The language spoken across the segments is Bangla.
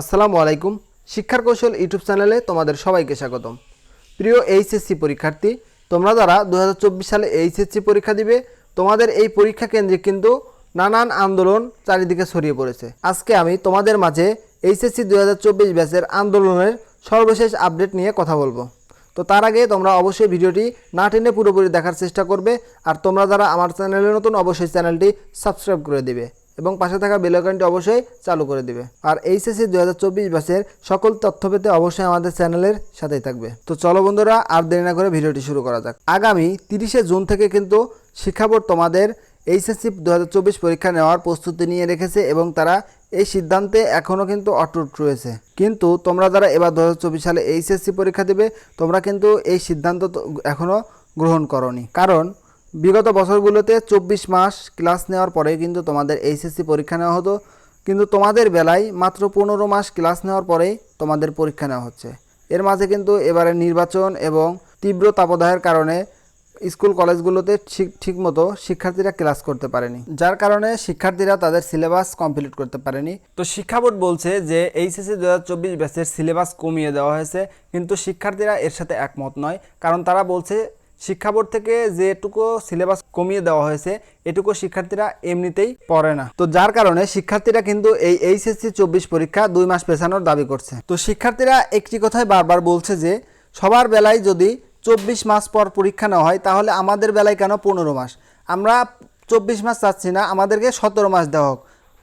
আসসালামু আলাইকুম। শিক্ষার কৌশল ইউটিউব চ্যানেলে তোমাদের সবাইকে স্বাগতম। প্রিয় এইচএসসি পরীক্ষার্থী, তোমরা যারা দু হাজার চব্বিশ সালে এইচএসসি পরীক্ষা দিবে, তোমাদের এই পরীক্ষা কেন্দ্রে কিন্তু নানান আন্দোলন চারিদিকে ছড়িয়ে পড়েছে। আজকে আমি তোমাদের মাঝে এইচএসসি দু হাজার ব্যাচের আন্দোলনের সর্বশেষ আপডেট নিয়ে কথা বলব। তো তার আগে তোমরা অবশ্যই ভিডিওটি না টেনে পুরোপুরি দেখার চেষ্টা করবে, আর তোমরা যারা আমার চ্যানেলে নতুন, অবশ্যই চ্যানেলটি সাবস্ক্রাইব করে দিবে। এবং পাশে থাকা বেল অবশ্যই চালু করে দিবে। আর এইচএসসি দু হাজার চব্বিশ ব্যাচের সকল তথ্য পেতে অবশ্যই আমাদের চ্যানেলের সাথেই থাকবে। তো চলো বন্ধুরা, আর দেরি না করে ভিডিওটি শুরু করা যাক। আগামী তিরিশে জুন থেকে কিন্তু শিক্ষা বোর্ড তোমাদের এইচএসসি দু হাজার চব্বিশ পরীক্ষা নেওয়ার প্রস্তুতি নিয়ে রেখেছে এবং তারা এই সিদ্ধান্তে এখনও কিন্তু অটুট রয়েছে। কিন্তু তোমরা যারা এবার দু হাজার চব্বিশ সালে এইচএসসি পরীক্ষা দেবে, তোমরা কিন্তু এই সিদ্ধান্ত এখনও গ্রহণ করনি। কারণ বিগত বছরগুলোতে চব্বিশ মাস ক্লাস নেওয়ার পরে কিন্তু তোমাদের এইচএসসি পরীক্ষা নেওয়া হতো। কিন্তু তোমাদের বেলায় মাত্র পনেরো মাস ক্লাস নেওয়ার পরেই তোমাদের পরীক্ষা নেওয়া হচ্ছে। এর মাঝে কিন্তু এবারে নির্বাচন এবং তীব্র তাপদাহের কারণে স্কুল কলেজগুলোতে ঠিক ঠিকমতো শিক্ষার্থীরা ক্লাস করতে পারেনি। যার কারণে শিক্ষার্থীরা তাদের সিলেবাস কমপ্লিট করতে পারেনি। তো শিক্ষা বোর্ড বলছে যে এইচএসসি দু হাজার চব্বিশ ব্যাচের সিলেবাস কমিয়ে দেওয়া হয়েছে। কিন্তু শিক্ষার্থীরা এর সাথে একমত নয়। কারণ তারা বলছে শিক্ষা বোর্ড থেকে যেটুকু সিলেবাস কমিয়ে দেওয়া হয়েছে, এটুকু শিক্ষার্থীরা এমনিতেই পড়ে না। তো যার কারণে শিক্ষার্থীরা কিন্তু এই এইচএসসি চব্বিশ পরীক্ষা দুই মাস পেছানোর দাবি করছে। তো শিক্ষার্থীরা একটি কথাই বারবার বলছে যে, সবার বেলায় যদি চব্বিশ মাস পর পরীক্ষা নেওয়া হয়, তাহলে আমাদের বেলায় কেন পনেরো মাস? আমরা চব্বিশ মাস চাচ্ছি না, আমাদেরকে সতেরো মাস দেওয়া হোক।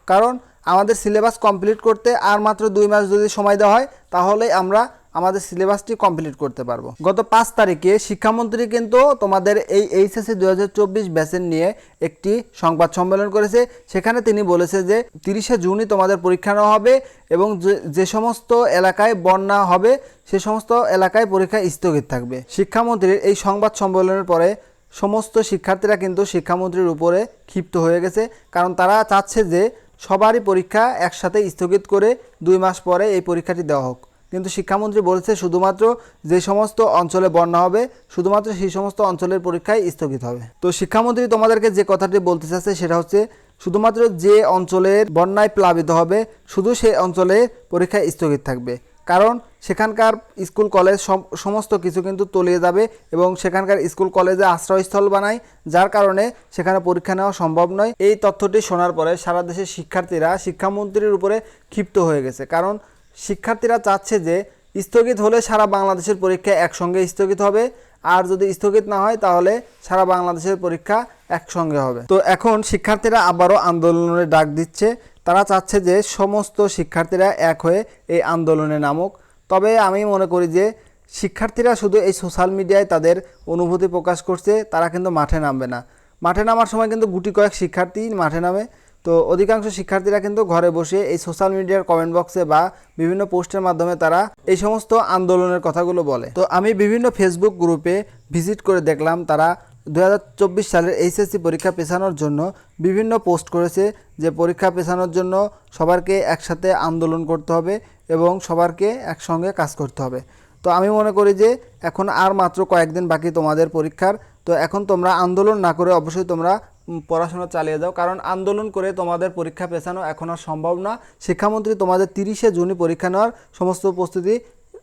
কারণ আমাদের সিলেবাস কমপ্লিট করতে আর মাত্র দুই মাস যদি সময় দেওয়া হয়, তাহলে আমরা আমাদের সিলেবাসটি কমপ্লিট করতে পারব। গত পাঁচ তারিখে শিক্ষামন্ত্রী কিন্তু তোমাদের এই এইচএসসি দু হাজার চব্বিশ ব্যাচের নিয়ে একটি সংবাদ সম্মেলন করেছে। সেখানে তিনি বলেছে যে, তিরিশে জুনই তোমাদের পরীক্ষা নেওয়া হবে এবং যে- সমস্ত এলাকায় বন্যা হবে, সে সমস্ত এলাকায় পরীক্ষা স্থগিত থাকবে। শিক্ষামন্ত্রীর এই সংবাদ সম্মেলনের পরে সমস্ত শিক্ষার্থীরা কিন্তু শিক্ষামন্ত্রীর উপরে ক্ষিপ্ত হয়ে গেছে। কারণ তারা চাচ্ছে যে, সবারই পরীক্ষা একসাথে স্থগিত করে দুই মাস পরে এই পরীক্ষাটি দেওয়া হোক। কিন্তু শিক্ষামন্ত্রী বলেছে শুধুমাত্র যে সমস্ত অঞ্চলে বন্যা হবে, শুধুমাত্র সেই সমস্ত অঞ্চলের পরীক্ষায় স্থগিত হবে। তো শিক্ষামন্ত্রী তোমাদেরকে যে কথাটি বলতে চাচ্ছে সেটা হচ্ছে, শুধুমাত্র যে অঞ্চলের বন্যায় প্লাবিত হবে, শুধু সেই অঞ্চলে পরীক্ষা স্থগিত থাকবে। কারণ সেখানকার স্কুল, কলেজ সম- সমস্ত কিছু কিন্তু তলিয়ে যাবে এবং সেখানকার স্কুল, কলেজে আশ্রয়স্থল বানায়, যার কারণে সেখানে পরীক্ষা নেওয়া সম্ভব নয়। এই তথ্যটি শোনার পরে সারা দেশের শিক্ষার্থীরা শিক্ষামন্ত্রীর উপরে ক্ষিপ্ত হয়ে গেছে। কারণ শিক্ষার্থীরা চাচ্ছে যে স্থগিত হলে সারা বাংলাদেশের পরীক্ষা একসঙ্গে স্থগিত হবে। আর যদি স্থগিত না হয়, তাহলে সারা বাংলাদেশের পরীক্ষা একসঙ্গে হবে। তো এখন শিক্ষার্থীরা আবারও আন্দোলনের ডাক দিচ্ছে। তারা চাচ্ছে যে সমস্ত শিক্ষার্থীরা এক হয়ে এই আন্দোলনে নামুক। তবে আমি মনে করি যে শিক্ষার্থীরা শুধু এই সোশ্যাল মিডিয়ায় তাদের অনুভূতি প্রকাশ করছে, তারা কিন্তু মাঠে নামবে না। মাঠে নামার সময় কিন্তু গুটি কয়েক শিক্ষার্থী মাঠে নামে। তো অধিকাংশ শিক্ষার্থীরা কিন্তু ঘরে বসে এই সোশ্যাল মিডিয়ার কমেন্ট বক্সে বা বিভিন্ন পোস্টের মাধ্যমে তারা এই সমস্ত আন্দোলনের কথাগুলো বলে। তো আমি বিভিন্ন ফেসবুক গ্রুপে ভিজিট করে দেখলাম তারা দু হাজার চব্বিশ সালের এইচএসসি পরীক্ষা পেছানোর জন্য বিভিন্ন পোস্ট করেছে যে পরীক্ষা পেছানোর জন্য সবারকে একসাথে আন্দোলন করতে হবে এবং সবারকে একসঙ্গে কাজ করতে হবে। তো আমি মনে করি যে এখন আর মাত্র কয়েকদিন বাকি তোমাদের পরীক্ষার, তো এখন তোমরা আন্দোলন না করে অবশ্যই তোমরা পড়াশোনা চালিয়ে যাও। কারণ আন্দোলন করে তোমাদের পরীক্ষা পেছানো এখন আর সম্ভব না। শিক্ষামন্ত্রী তোমাদের তিরিশে জুনই পরীক্ষা নেওয়ার সমস্ত প্রস্তুতি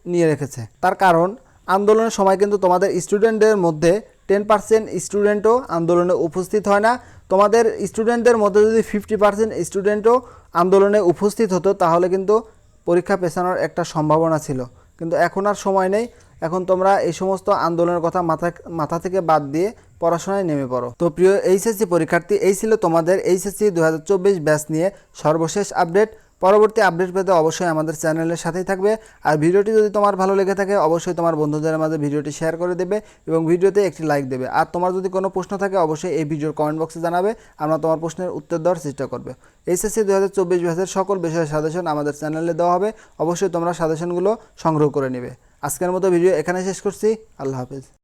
নিয়ে রেখেছে। তার কারণ, আন্দোলনের সময় কিন্তু তোমাদের স্টুডেন্টদের মধ্যে টেন পার্সেন্ট স্টুডেন্টও আন্দোলনে উপস্থিত হয় না। তোমাদের স্টুডেন্টদের মধ্যে যদি ফিফটি পার্সেন্ট স্টুডেন্টও আন্দোলনে উপস্থিত হতো, তাহলে কিন্তু পরীক্ষা পেছানোর একটা সম্ভাবনা ছিল। কিন্তু এখন আর সময় নেই। এখন তোমরা এই সমস্ত আন্দোলনের কথা মাথা মাথা থেকে বাদ দিয়ে পড়াশোনায় নেমে পড়ো। তো প্রিয় এইচএসসি পরীক্ষার্থী, এই ছিল তোমাদের এইচএসসি দু হাজার চব্বিশ ব্যাচ নিয়ে সর্বশেষ আপডেট। পরবর্তী আপডেট পেতে অবশ্যই আমাদের চ্যানেলের সাথেই থাকবে। আর ভিডিওটি যদি তোমার ভালো লেগে থাকে, অবশ্যই তোমার বন্ধুদের মাঝে ভিডিওটি শেয়ার করে দেবে এবং ভিডিওতে একটি লাইক দেবে। আর তোমার যদি কোনো প্রশ্ন থাকে, অবশ্যই এই ভিডিওর কমেন্ট বক্সে জানাবে, আমরা তোমার প্রশ্নের উত্তর দেওয়ার চেষ্টা করবে। এইচএসসি দু হাজার চব্বিশ ব্যাচের সকল বিষয়ের সাজেশন আমাদের চ্যানেলে দেওয়া হবে। অবশ্যই তোমরা সাজেশনগুলো সংগ্রহ করে নেবে। আজকের মতো ভিডিও এখানে শেষ করছি। আল্লাহ হাফেজ।